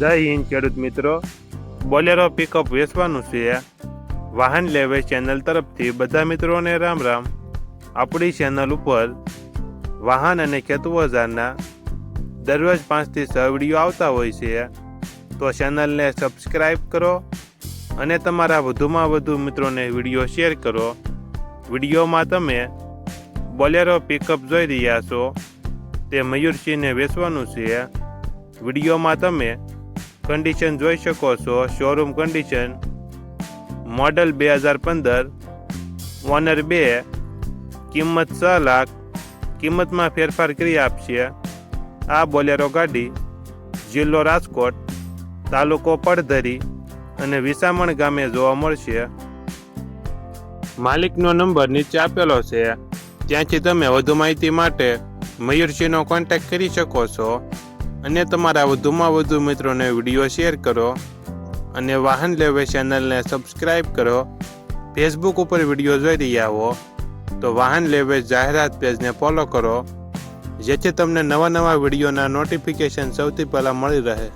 જય હિન્દ, ખેડૂત મિત્રો. બોલેરો પિકઅપ વેચવાનું છે. વાહન લેવે ચેનલ તરફથી બધા મિત્રોને રામ રામ. આપણી ચેનલ ઉપર વાહન અને ખેતવજારના દરરોજ પાંચથી છ વીડિયો આવતા હોય છે. તો ચેનલને સબસ્ક્રાઈબ કરો અને તમારા વધુમાં વધુ મિત્રોને વીડિયો શેર કરો. વિડીયોમાં તમે બોલેરો પિકઅપ જોઈ રહ્યા છો. તે મયુરસિંહને વેચવાનું છે. વિડીયોમાં તમે કન્ડિશન જોઈ શકો છો. શોરૂમ કન્ડિશન મોડલ બે હજાર પંદર ઓનર બે, કિંમત છ લાખ, કિંમતમાં ફેરફાર કરી આપશે. આ બોલેરો ગાડી જિલ્લો રાજકોટ, તાલુકો પડધરી અને વિસામણ ગામે જોવા મળશે. માલિકનો નંબર નીચે આપેલો છે. ત્યાંથી તમે વધુ માહિતી માટે મયુરસિંહનો કોન્ટેક્ટ કરી શકો છો. અને તમારા વધુમાં વધુ મિત્રોને વીડિયો શેર કરો અને વાહન લેવે ચેનલને સબસ્ક્રાઈબ કરો. ફેસબુક ઉપર વીડિયો જોઈ રહ્યા હો, તો વાહન લેવે જાહેરાત પેજને ફોલો કરો, જેથી તમને નવા નવા વિડીયોના નોટિફિકેશન સૌથી પહેલાં મળી રહે.